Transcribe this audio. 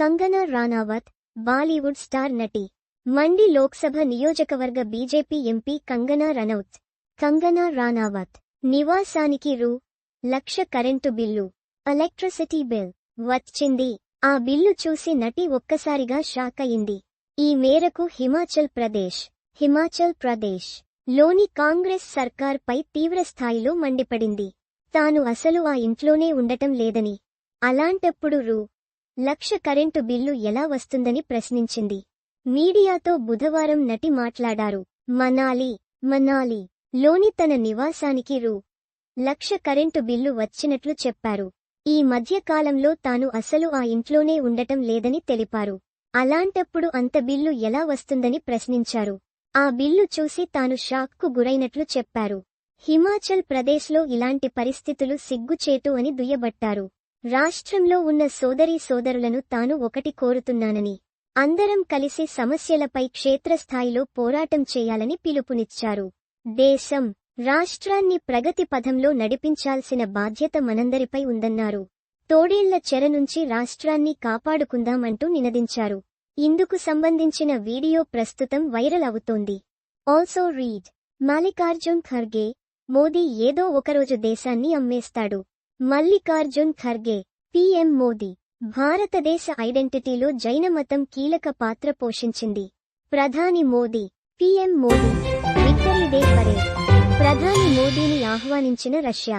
Kangana రానావత్ Bollywood star నటి. మండి లోక్సభ నియోజకవర్గ BJP MP Kangana Ranaut. Kangana Ranavat నివాసానికి రూ. Lakh current bill. Electricity bill. వచ్చింది. ఆ బిల్లు చూసి నటి ఒక్కసారిగా షాక్ అయింది. ఈ మేరకు హిమాచల్ ప్రదేశ్ హిమాచల్ ప్రదేశ్లోని కాంగ్రెస్ సర్కార్పై తీవ్రస్థాయిలో మండిపడింది. తాను అసలు ఆ ఇంట్లోనే ఉండటం లేదని. అలాంటప్పుడు రూ. లక్ష కరెంటు బిల్లు ఎలా వస్తుందని ప్రశ్నించింది. మీడియాతో బుధవారం నటి మాట్లాడారు. మనాలి మనాలి లోని తన నివాసానికి రూ. లక్ష కరెంటు బిల్లు వచ్చినట్లు చెప్పారు. ఈ మధ్యకాలంలో తాను అసలు ఆ ఇంట్లోనే ఉండటం లేదని తెలిపారు. అలాంటప్పుడు అంత బిల్లు ఎలా వస్తుందని ప్రశ్నించారు. ఆ బిల్లు చూసి తాను షాక్కు గురైనట్లు చెప్పారు. హిమాచల్ ప్రదేశ్లో ఇలాంటి పరిస్థితులు సిగ్గుచేటు అని దుయ్యబట్టారు. రాష్ట్రంలో ఉన్న సోదరీ సోదరులను తాను ఒకటి కోరుతున్నానని అందరం కలిసి సమస్యలపై క్షేత్రస్థాయిలో పోరాటం చేయాలని పిలుపునిచ్చారు. దేశం రాష్ట్రాన్ని ప్రగతి పథంలో నడిపించాల్సిన బాధ్యత మనందరిపై ఉందన్నారు. తోడేళ్ళ చెర నుంచి రాష్ట్రాన్ని కాపాడుకుందామంటూ నినదించారు. ఇందుకు సంబంధించిన వీడియో ప్రస్తుతం వైరల్ అవుతోంది. ఆల్సో రీడ్ మల్లికార్జున్ ఖర్గే మోదీ ఏదో ఒకరోజు దేశాన్ని అమ్మేస్తాడు. మల్లికార్జున్ ఖర్గే పీఎం మోదీ భారతదేశ ఐడెంటిటీలో జైన మతం కీలక పాత్ర పోషించింది. ప్రధాని Modi PM Modi victory day parade ప్రధాని మోదీని ఆహ్వానించిన రష్యా.